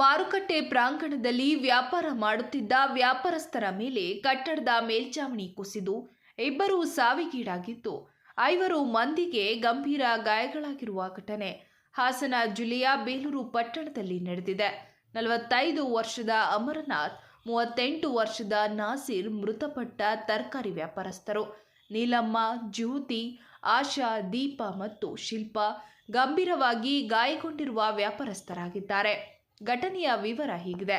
ಮಾರುಕಟ್ಟೆ ಪ್ರಾಂಗಣದಲ್ಲಿ ವ್ಯಾಪಾರ ಮಾಡುತ್ತಿದ್ದ ವ್ಯಾಪಾರಸ್ಥರ ಮೇಲೆ ಕಟ್ಟಡದ ಮೇಲ್ಚಾವಣಿ ಕುಸಿದು ಇಬ್ಬರು ಸಾವಿಗೀಡಾಗಿದ್ದು, ಐವರು ಮಂದಿಗೆ ಗಂಭೀರ ಗಾಯಗಳಾಗಿರುವ ಘಟನೆ ಹಾಸನ ಜಿಲ್ಲೆಯ ಬೇಲೂರು ಪಟ್ಟಣದಲ್ಲಿ ನಡೆದಿದೆ. ನಲವತ್ತೈದು ವರ್ಷದ ಅಮರನಾಥ್, ಮೂವತ್ತೆಂಟು ವರ್ಷದ ನಾಸಿರ್ ಮೃತಪಟ್ಟ ತರಕಾರಿ ವ್ಯಾಪಾರಸ್ಥರು ನೀಲಮ್ಮ, ಜ್ಯೋತಿ, ಆಶಾ, ದೀಪ ಮತ್ತು ಶಿಲ್ಪ ಗಂಭೀರವಾಗಿ ಗಾಯಗೊಂಡಿರುವ ವ್ಯಾಪಾರಸ್ಥರಾಗಿದ್ದಾರೆ. ಘಟನೆಯ ವಿವರ ಹೀಗಿದೆ.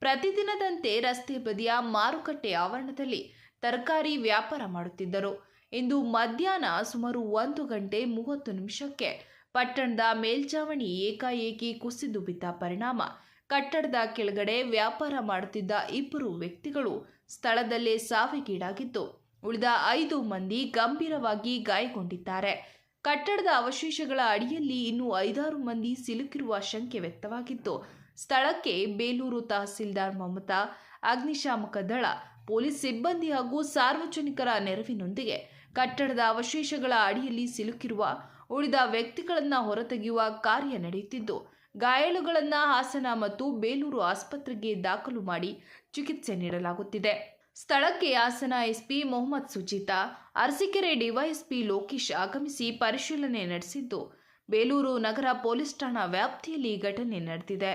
ಪ್ರತಿದಿನದಂತೆ ರಸ್ತೆ ಬದಿಯ ಮಾರುಕಟ್ಟೆ ಆವರಣದಲ್ಲಿ ತರಕಾರಿ ವ್ಯಾಪಾರ ಮಾಡುತ್ತಿದ್ದರು. ಇಂದು ಮಧ್ಯಾಹ್ನ ಸುಮಾರು ಒಂದು ಗಂಟೆ ಮೂವತ್ತು ನಿಮಿಷಕ್ಕೆ ಪಟ್ಟಣದ ಮೇಲ್ಚಾವಣಿ ಏಕಾಏಕಿ ಕುಸಿದು ಬಿದ್ದ ಪರಿಣಾಮ. ಕಟ್ಟಡದ ಕೆಳಗಡೆ ವ್ಯಾಪಾರ ಮಾಡುತ್ತಿದ್ದ ಇಬ್ಬರು ವ್ಯಕ್ತಿಗಳು ಸ್ಥಳದಲ್ಲೇ ಸಾವಿಗೀಡಾಗಿದ್ದು, ಉಳಿದ ಐದು ಮಂದಿ ಗಂಭೀರವಾಗಿ ಗಾಯಗೊಂಡಿದ್ದಾರೆ. ಕಟ್ಟಡದ ಅವಶೇಷಗಳ ಅಡಿಯಲ್ಲಿ ಇನ್ನೂ ಐದಾರು ಮಂದಿ ಸಿಲುಕಿರುವ ಶಂಕೆ ವ್ಯಕ್ತವಾಗಿತ್ತು. ಸ್ಥಳಕ್ಕೆ ಬೇಲೂರು ತಹಸೀಲ್ದಾರ್ ಮಮತಾ, ಅಗ್ನಿಶಾಮಕ ದಳ, ಪೊಲೀಸ್ ಸಿಬ್ಬಂದಿ ಹಾಗೂ ಸಾರ್ವಜನಿಕರ ನೆರವಿನೊಂದಿಗೆ ಕಟ್ಟಡದ ಅವಶೇಷಗಳ ಅಡಿಯಲ್ಲಿ ಸಿಲುಕಿರುವ ಉಳಿದ ವ್ಯಕ್ತಿಗಳನ್ನು ಹೊರತೆಗೆಯುವ ಕಾರ್ಯ ನಡೆಯುತ್ತಿದ್ದು, ಗಾಯಾಳುಗಳನ್ನು ಹಾಸನ ಮತ್ತು ಬೇಲೂರು ಆಸ್ಪತ್ರೆಗೆ ದಾಖಲು ಮಾಡಿ ಚಿಕಿತ್ಸೆ ನೀಡಲಾಗುತ್ತಿದೆ. ಸ್ಥಳಕ್ಕೆ ಹಾಸನ ಎಸ್ಪಿ ಮೊಹಮ್ಮದ್ ಸುಜಿತಾ ಅರಸೀಕೆರೆ ಡಿವೈಎಸ್ಪಿ ಲೋಕೇಶ್ ಆಗಮಿಸಿ ಪರಿಶೀಲನೆ ನಡೆಸಿದ್ದು ಬೇಲೂರು ನಗರ ಪೊಲೀಸ್ ಠಾಣಾ ವ್ಯಾಪ್ತಿಯಲ್ಲಿ ಘಟನೆ ನಡೆದಿದೆ.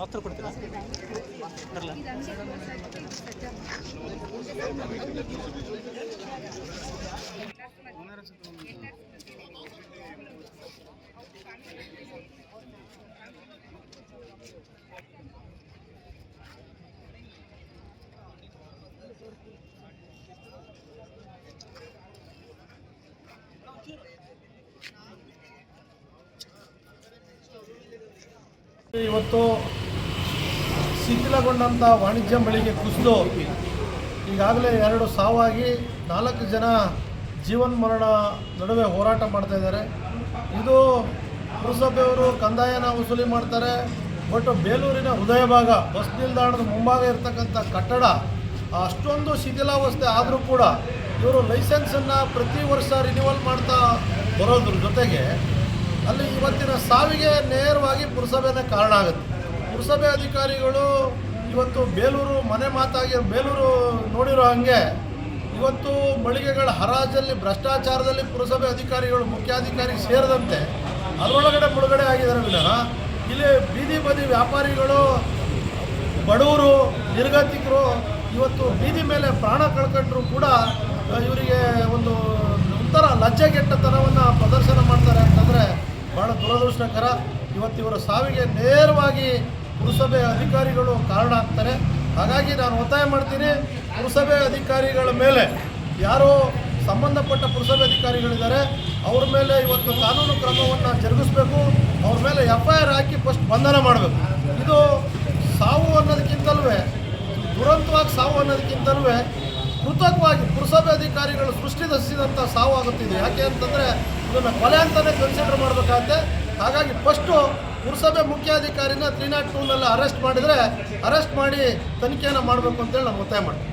ಹತ್ರ ಕೊಡ್ತೀರಾ ಬರಲ್ಲ ಇವತ್ತು ಶಿಥಿಲಗೊಂಡಂಥ ವಾಣಿಜ್ಯ ಮಳಿಗೆ ಕುಸಿದು ಈಗಾಗಲೇ ಎರಡು ಸಾವಾಗಿ ನಾಲ್ಕು ಜನ ಜೀವನ್ಮರಣ ನಡುವೆ ಹೋರಾಟ ಮಾಡ್ತಾ ಇದ್ದಾರೆ. ಇದು ಪುರಸಭೆಯವರು ಕಂದಾಯನ ವಸೂಲಿ ಮಾಡ್ತಾರೆ. ಬಟ್ ಬೇಲೂರಿನ ಹೃದಯ ಭಾಗ, ಬಸ್ ನಿಲ್ದಾಣದ ಮುಂಭಾಗ ಇರತಕ್ಕಂಥ ಕಟ್ಟಡ, ಅಷ್ಟೊಂದು ಶಿಥಿಲಾವಸ್ಥೆ ಆದರೂ ಕೂಡ ಇವರು ಲೈಸೆನ್ಸನ್ನು ಪ್ರತಿ ವರ್ಷ ರಿನ್ಯೂವಲ್ ಮಾಡ್ತಾ ಬರೋದ್ರ ಜೊತೆಗೆ ಅಲ್ಲಿ ಇವತ್ತಿನ ಸಾವಿಗೆ ನೇರವಾಗಿ ಪುರಸಭೆನೇ ಕಾರಣ ಆಗುತ್ತೆ. ಪುರಸಭೆ ಅಧಿಕಾರಿಗಳು ಇವತ್ತು ಬೇಲೂರು ಮನೆ ಮಾತಾಗಿ ಬೇಲೂರು ನೋಡಿರೋ ಹಾಗೆ ಇವತ್ತು ಮಳಿಗೆಗಳ ಹರಾಜಲ್ಲಿ, ಭ್ರಷ್ಟಾಚಾರದಲ್ಲಿ ಪುರಸಭೆ ಅಧಿಕಾರಿಗಳು ಮುಖ್ಯಾಧಿಕಾರಿ ಸೇರಿದಂತೆ ಅದರೊಳಗಡೆ ಮುಳುಗಡೆ ಆಗಿದ್ದಾರೆ ವಿನಃ. ಇಲ್ಲಿ ಬೀದಿ ಬದಿ ವ್ಯಾಪಾರಿಗಳು ಬಡವರು ನಿರ್ಗತಿಕರು, ಇವತ್ತು ಬೀದಿ ಮೇಲೆ ಪ್ರಾಣ ಕಳ್ಕೊಂಡ್ರು ಕೂಡ ಇವರಿಗೆ ಒಂದು ಒಂಥರ ಲಜ್ಜೆಗೆಟ್ಟತನವನ್ನು ಪ್ರದರ್ಶನ ಮಾಡ್ತಾರೆ ಅಂತಂದರೆ ಭಾಳ ದುರದೃಷ್ಟಕರ. ಇವತ್ತು ಇವರ ಸಾವಿಗೆ ನೇರವಾಗಿ ಪುರಸಭೆ ಅಧಿಕಾರಿಗಳು ಕಾರಣ ಆಗ್ತಾರೆ. ಹಾಗಾಗಿ ನಾನು ಒತ್ತಾಯ ಮಾಡ್ತೀನಿ, ಪುರಸಭೆ ಅಧಿಕಾರಿಗಳ ಮೇಲೆ. ಯಾರೋ ಸಂಬಂಧಪಟ್ಟ ಪುರಸಭೆ ಅಧಿಕಾರಿಗಳಿದ್ದಾರೆ, ಅವ್ರ ಮೇಲೆ ಇವತ್ತು ಕಾನೂನು ಕ್ರಮವನ್ನು ಜರುಗಿಸ್ಬೇಕು, ಅವ್ರ ಮೇಲೆ ಎಫ್ ಐ ಆರ್ ಹಾಕಿ ಫಸ್ಟ್ ಬಂಧನ ಮಾಡಬೇಕು. ಇದು ಸಾವು ಅನ್ನೋದಕ್ಕಿಂತಲೂ ದುರಂತವಾಗಿ ಸಾವು ಅನ್ನೋದಕ್ಕಿಂತಲೂ ಕೃತಕವಾಗಿ ಪುರಸಭೆ ಅಧಿಕಾರಿಗಳು ಸೃಷ್ಟಿಸಿದಂಥ ಸಾವು ಆಗುತ್ತಿದೆ. ಯಾಕೆ ಅಂತಂದರೆ ಇದನ್ನು ಕೊಲೆ ಅಂತಲೇ ಕನ್ಸಿಡರ್ ಮಾಡಬೇಕಾಗತ್ತೆ. ಹಾಗಾಗಿ ಫಸ್ಟು ಪುರಸಭೆ ಮುಖ್ಯಾಧಿಕಾರಿನ ತ್ರೀ ನಾಟ್ ಟೂನಲ್ಲಿ ಅರೆಸ್ಟ್ ಮಾಡಿದರೆ ಅರೆಸ್ಟ್ ಮಾಡಿ ತನಿಖೆಯನ್ನು ಮಾಡಬೇಕು ಅಂತೇಳಿ ನಾವು ಒತ್ತಾಯ ಮಾಡ್ತೀನಿ